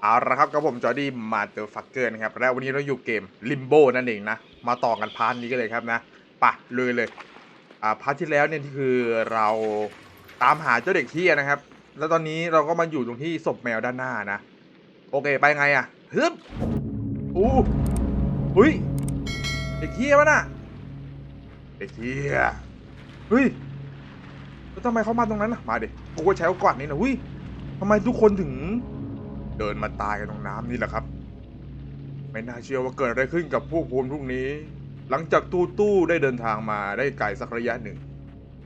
เอาละครับกับผมจอร์ดี้มาเตอร์ฟักเกอร์นะครับ และวันนี้เราอยู่เกมลิมโบนั่นเองนะ มาต่อกันพาร์ทนี้กันเลยครับนะปะเลยเลย อ่าพาร์ทที่แล้วเนี่ยคือเราตามหาเจ้าเด็กเฮียนะครับ แล้วตอนนี้เราก็มาอยู่ตรงที่ศพแมวด้านหน้านะ โอเคไปไงอะฮึบอู้หุยเด็กเฮียวะน่ะเด็กเฮียเฮ้ย แล้วทำไมเขามาตรงนั้นนะมาดิกูก็ใช้โอกาสนี้นะหุ้ยทำไมทุกคนถึง เดินมาตายกันตรงน้ำนี่แหละครับ ไม่น่าเชื่อว่าเกิดอะไรขึ้นกับพวกผมพวกนี้ หลังจากตู้ตู้ได้เดินทางมาได้ไกลสักระยะหนึ่ง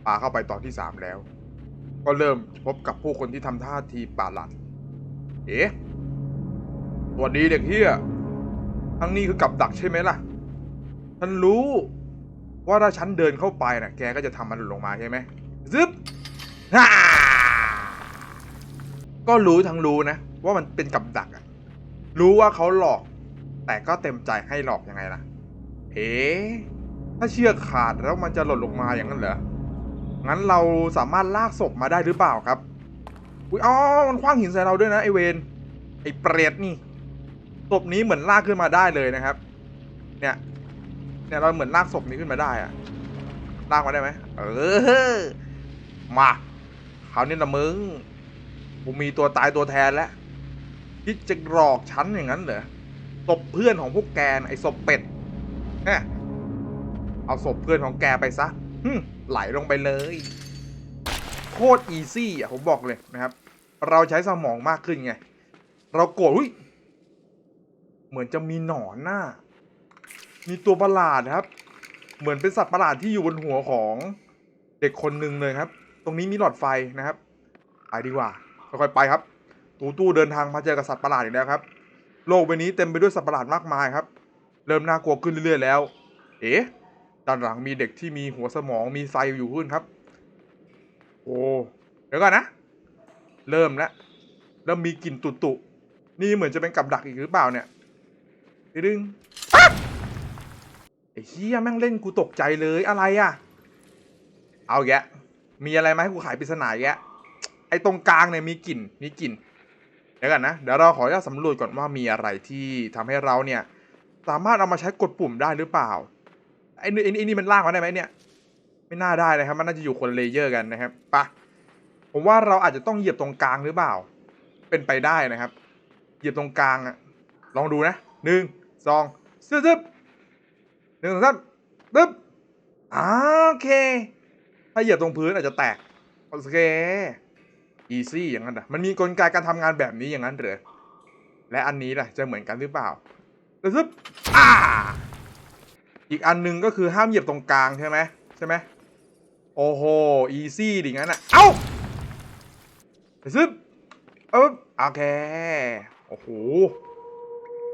ปาเข้าไปตอนที่สามแล้ว ก็เริ่มพบกับผู้คนที่ทำท่าทีป่าหลัดเอ๊ะสวัสดีเด็กเฮียทั้งนี้คือกับดักใช่ไหมล่ะฉันรู้ว่าถ้าฉันเดินเข้าไปนะ่ะ แกก็จะทำมันหล่นลงมาใช่ไหม ซึบฮ่าก็รู้ทั้งรู้นะ ว่ามันเป็นกับดักอะรู้ว่าเขาหลอก แต่ก็เต็มใจให้หลอกยังไงล่ะ เอ๊ะถ้าเชือกขาดแล้วมันจะหล่นลงมาอย่างนั้นเหรอ งั้นเราสามารถลากศพมาได้หรือเปล่าครับ อุ้ยอ๋อ มันคว้างหินใส่เราด้วยนะไอเวนไอเปรตนี่ ศพนี้เหมือนลากขึ้นมาได้เลยนะครับ เนี่ย เนี่ยเราเหมือนลากศพนี้ขึ้นมาได้อะลากมาได้ไหมเออ มาคราวนี้ละมึงกูมีตัวตายตัวแทนแล้วคิดจะหลอกฉันอย่างนั้นเหรอศพเพื่อนของพวกแกไอศพเป็ดแหมเอาศพเพื่อนของแกไปซะหไหลลงไปเลย โคตรอีซี่อะผมบอกเลยนะครับ เราใช้สมองมากขึ้นไง เราโกรธเหมือนจะมีหนอนหน้า มีตัวประหลาดครับ เหมือนเป็นสัตว์ประหลาดที่อยู่บนหัวของเด็กคนหนึ่งเลยครับ ตรงนี้มีหลอดไฟนะครับไปดีกว่าค่อยๆไปครับ ตูตู้เดินทางมาเจอกับสัตว์ประหลาดอีกแล้วครับ โลกใบนี้เต็มไปด้วยสัตว์ประหลาดมากมายครับ เริ่มน่ากลัวขึ้นเรื่อยๆแล้ว เอ๊ะด้านหลังมีเด็กที่มีหัวสมองมีไซอยู่ขึ้นครับ โอ้เดี๋ยวก่อนนะ เริ่มแล้วเริ่มมีกลิ่นตุตุนี่เหมือนจะเป็นกับดักอีกหรือเปล่าเนี่ยดึงไอ้เฮียแม่งเล่นกูตกใจเลยอะไรอะเอาแยะ มีอะไรมให้กูขายปริศนาแยะไอ้ตรงกลางเนี่ยมีกลิ่นมีกลิ่นเดี๋ยวกันนะเดี๋ยวเราขออนุญาตสำรวจก่อนว่ามีอะไรที่ทำให้เราเนี่ย สามารถเอามาใช้กดปุ่มได้หรือเปล่าไอ้นี่ไอ้นี่มันลากมาได้ไหมเนี่ย ไม่น่าได้นะครับ มันน่าจะอยู่คนเลเยอร์กันนะครับปะผมว่าเราอาจจะต้องเหยียบตรงกลางหรือเปล่า เป็นไปได้นะครับ เหยียบตรงกลางอะลองดูนะหนึ่งสองซึบซึบหนึ่งสองสามซึบอ่าโอเค ถ้าเหยียบตรงพื้นอาจจะแตกโอเคอีซี่อย่างนั้นอะมันมีกลไกการทำงานแบบนี้อย่างนั้นเหรอและอันนี้ล่ะจะเหมือนกันหรือเปล่าซึบอ่าอีกอันหนึงก็คือห้ามเหยียบตรงกลางใช่ไหมใช่ไหมโอ้โหอีซี่ดิงั้นอะเอ้าซึบเอ๊บโอเคโอ้โห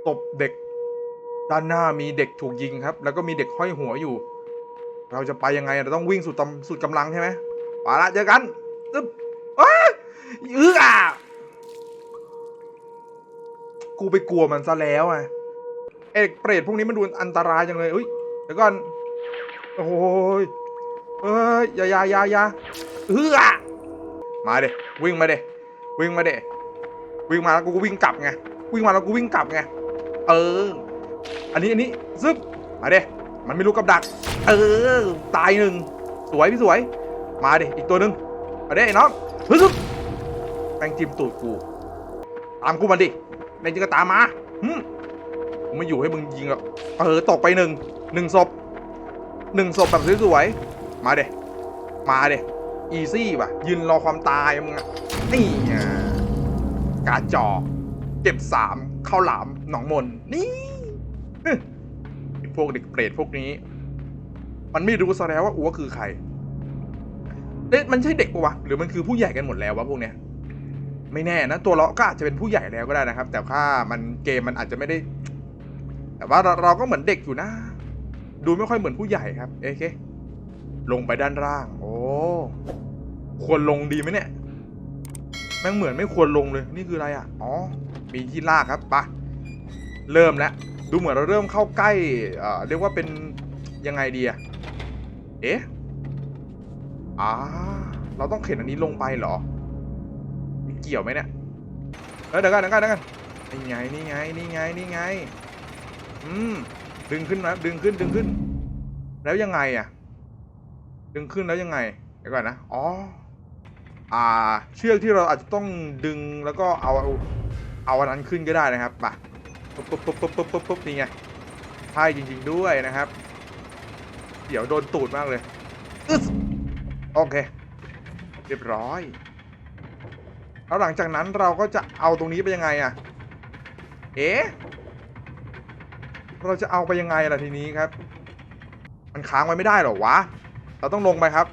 ตบเด็ก ด้านหน้ามีเด็กถูกยิงครับ แล้วก็มีเด็กห้อยหัวอยู่ เราจะไปยังไงเราต้องวิ่งสุดตำสุดกำลังใช่ไหมไปละเจอกันซึบอ้าอื้ออะกูไปกลัวมันซะแล้วไงเอกเปรตพวกนี้มันดูอันตรายจังเลยอุ้ยเดี๋ยวก่อนโอ้ยเอ้ยอย่าอย่าอย่าอย่าเอื้อมาเดวิ่งมาเดวิ่งมาเดวิ่งมาแล้วกูก็วิ่งกลับไงวิ่งมาแล้วกูวิ่งกลับไงเอออันนี้อันนี้ซึบมาเด มันไม่รู้กับดัก เออ ตายหนึ่งสวยพี่สวย มาเดอีกตัวหนึ่งมาเดไอ้น้องฮึบแม่งจิ้มตูดกูตามกูมาดิในจิงก็ตามมาหึกูไม่อยู่ให้มึงยิงหรอกเออตกไปหนึ่งหนึ่งศพหนึ่งศพแบบสวยๆมาเดมาเดอีซี่ว่ะยืนรอความตายมึงอะนี่ไงกาจอกเก็บสามข้าวหลามหนองมนนี่ พวกเด็กเปรตพวกนี้ มันไม่รู้ซะแล้วว่าอัวคือใครเอ๊ะมันใช่เด็กปะวะหรือมันคือผู้ใหญ่กันหมดแล้ววะพวกเนี้ยไม่แน่นะตัวเราก็อาจจะเป็นผู้ใหญ่แล้วก็ได้นะครับ แต่ถ้ามันเกมมันอาจจะไม่ได้ แต่ว่าเราเราก็เหมือนเด็กอยู่นะ ดูไม่ค่อยเหมือนผู้ใหญ่ครับเอเคลงไปด้านล่าง โอ้ควรลงดีไหมเนี่ยแม่งเหมือนไม่ควรลงเลย นี่คืออะไรอะ อ๋อ มีที่ลากครับไปะเริ่มแล้ว ดูเหมือนเราเริ่มเข้าใกล้เอ่อเรียกว่าเป็นยังไงดีอะเอ๊ะอ่าเราต้องเข็นอันนี้ลงไปเหรอ มีเกี่ยวไหมเนี่ยเออเดี๋ยวกันเดี๋ยวกันเดี๋ยวกันนี่ไงนี่ไงนี่ไงนี่ไง อืม ดึงขึ้นนะดึงขึ้นดึงขึ้น แล้วยังไงอะดึงขึ้นแล้วยังไง เดี๋ยวก่อนนะ อ๋อ อ่า เชือกที่เราอาจจะต้องดึงแล้วก็เอาเอาเอาอันนั้นขึ้นก็ได้นะครับมาปุ๊บ ปุ๊บปุ๊บปุ๊บปุ๊บปุ๊บปุ๊บนี่ไงใช่จริง ๆด้วยนะครับ เดี๋ยวโดนตูดมากเลยอึ๊สโอเค เรียบร้อย แล้วหลังจากนั้นเราก็จะเอาตรงนี้ไปยังไงอะเอ๊ะเราจะเอาไปยังไงล่ะทีนี้ครับ มันค้างไว้ไม่ได้หรอวะ เราต้องลงไปครับ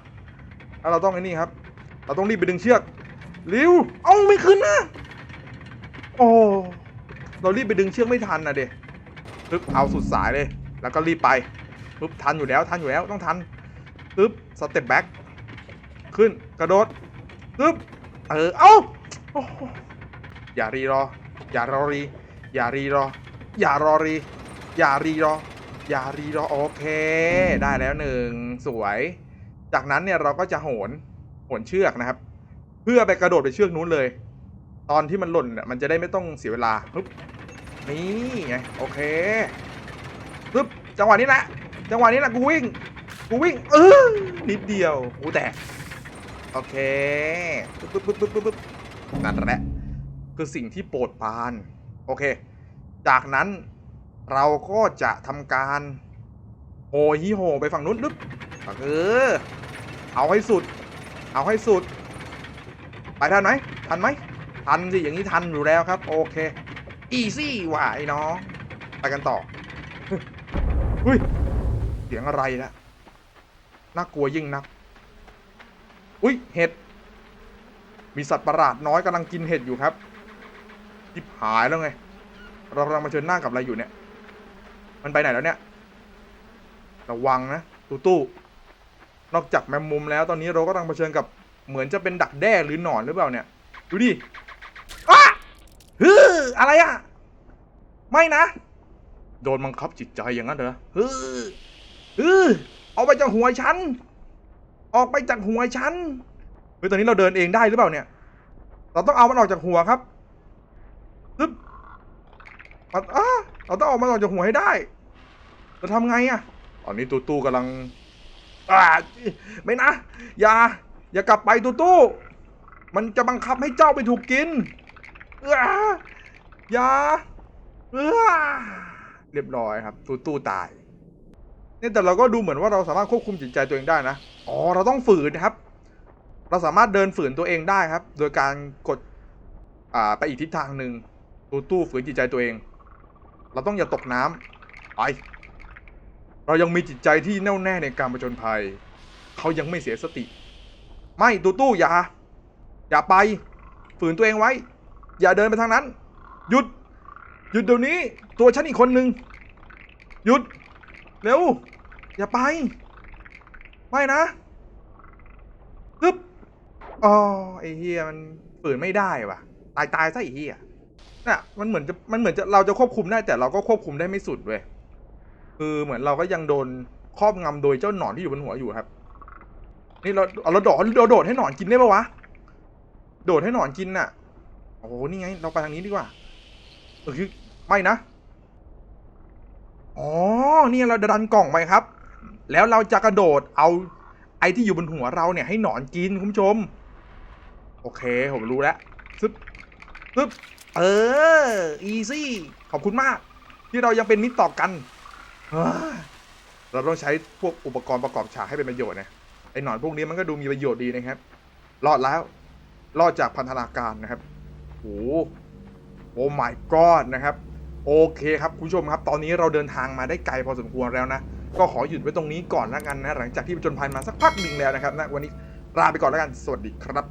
แล้วเราต้องไอ้นี่ครับ เราต้องรีบไปดึงเชือกเร็วเอาไม่ขึ้นนะ โอ้ เรารีบไปดึงเชือกไม่ทันนะเด็ปึ๊บเอาสุดสายเลย แล้วก็รีบไปปึ๊บทันอยู่แล้วทันอยู่แล้วต้องทันปึ๊บสเต็ปแบ็กขึ้นกระโดดปึ๊บเออเอ้าอย่ารีรอ อย่ารอรี อย่ารีรอ อย่ารอรี อย่ารีรอ อย่ารีรอโอเค ได้แล้วหนึ่งสวย จากนั้นเนี่ยเราก็จะโหนโหนเชือกนะครับ เพื่อไปกระโดดไปเชือกนู้นเลย ตอนที่มันหล่นเนี่ยมันจะได้ไม่ต้องเสียเวลาปึ๊บ นี่ไงโอเคปึ๊บจังหวะนี้แหละจังหวะนี้แหละกูวิ่งกูวิ่งเออนิดเดียวกูแตกโอเคปึ๊บปึ๊บปึ๊บปึ๊บปึ๊บนั่นแหละคือสิ่งที่โปรดปาน โอเค จากนั้นเราก็จะทำการโหฮิโหไปฝั่งนู้นดึ๊บเออเอาให้สุด เอาให้สุด ไปทันไหมทันไหมทันสิอย่างนี้ทันอยู่แล้วครับ โอเค อีซี่ว่ะไอ้น้องไปกันต่อเฮ้ยเสียงอะไรละน่ากลัวยิ่งนัก อุ้ยเห็ด มีสัตว์ประหลาดน้อยกำลังกินเห็ดอยู่ครับทิบหายแล้วไง เรากำลังมาเชิญหน้ากับอะไรอยู่เนี่ย มันไปไหนแล้วเนี่ย ระวังนะตู้ตู้นอกจากแมมมุมแล้วตอนนี้เราก็กำลังเผชิญกับเหมือนจะเป็นดักแด้หรือหนอนหรือเปล่าเนี่ย ดูดิ ฮืออะไรอะไม่นะ โดนบังคับจิตใจอย่างนั้นเหรอฮือฮือเอาไปจากหัวฉัน ออกไปจากหัวฉัน เฮ้ย ตอนนี้เราเดินเองได้หรือเปล่าเนี่ย เราต้องเอามันออกจากหัวครับปึ๊บมันอ้าเราต้องเอามันออกจากหัวให้ได้ จะทำไงอะตอนนี้ตูตู้กำลังอ่าไม่นะ อย่า อย่ากลับไปตูตู้ มันจะบังคับให้เจ้าไปถูกกินเอออ ย่าเออเรียบร้อยครับตู้ตู้ตายเนี่ยแต่เราก็ดูเหมือนว่าเราสามารถควบคุมจิตใจตัวเองได้นะอ๋อเราต้องฝืนครับ เราสามารถเดินฝืนตัวเองได้ครับ โดยการกดอ่าไปอีกทิศทางหนึ่งตู้ตู้ฝืนจิตใจตัวเอง เราต้องอย่าตกน้ำไปเรายังมีจิตใจที่แน่วแน่ในการประจนภัย เขายังไม่เสียสติ ไม่ตูตู้อย่า อย่าไป ฝืนตัวเองไว้ อย่าเดินไปทางนั้น หยุด หยุดเดี๋ยวนี้ ตัวฉันอีกคนนึง หยุด เร็ว อย่าไป ไม่นะฮึบอ๋อไอ้เฮียมันฝืนไม่ได้ว่ะ ตายตายซะไอ้เฮียน่ะ มันเหมือนจะ มันเหมือนจะ เราจะควบคุมได้แต่เราก็ควบคุมได้ไม่สุดเว้ย คือเหมือนเราก็ยังโดนครอบงำโดยเจ้าหนอนที่อยู่บนหัวอยู่ครับ นี่เรา เอาเราโดดเราโดดให้หนอนกินได้ปะวะ โดดให้หนอนกินน่ะ โอ้นี่ไง เราไปทางนี้ดีกว่าเออไม่นะ อ๋อ นี่เราดันกล่องไปครับ แล้วเราจะกระโดดเอาไอ้ที่อยู่บนหัวเราเนี่ยให้หนอนกินคุณผู้ชม โอเค ผมรู้แล้วซึบซึบเออ อีซี่ ขอบคุณมาก ที่เรายังเป็นมิตรต่อกันเฮ้ยเราต้องใช้พวกอุปกรณ์ประกอบฉากให้เป็นประโยชน์นะ ไอ้หนอนพวกนี้มันก็ดูมีประโยชน์ดีนะครับ รอดแล้ว รอดจากพันธนาการนะครับ โอ้โหโอ้ my god นะครับ โอเคครับคุณผู้ชมครับ ตอนนี้เราเดินทางมาได้ไกลพอสมควรแล้วนะ ก็ขอหยุดไว้ตรงนี้ก่อนแล้วกันนะ หลังจากที่ผจญภัยมาสักพักหนึ่งแล้วนะครับนะวันนี้ลาไปก่อนแล้วกัน สวัสดีครับ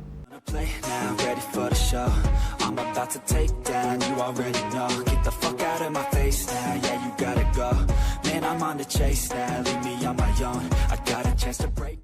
Play now, ready for the show. I'm about to take down, you already know. Get the fuck out of my face now, yeah, you gotta go. Man, I'm on the chase now, leave me on my own. I got a chance to break.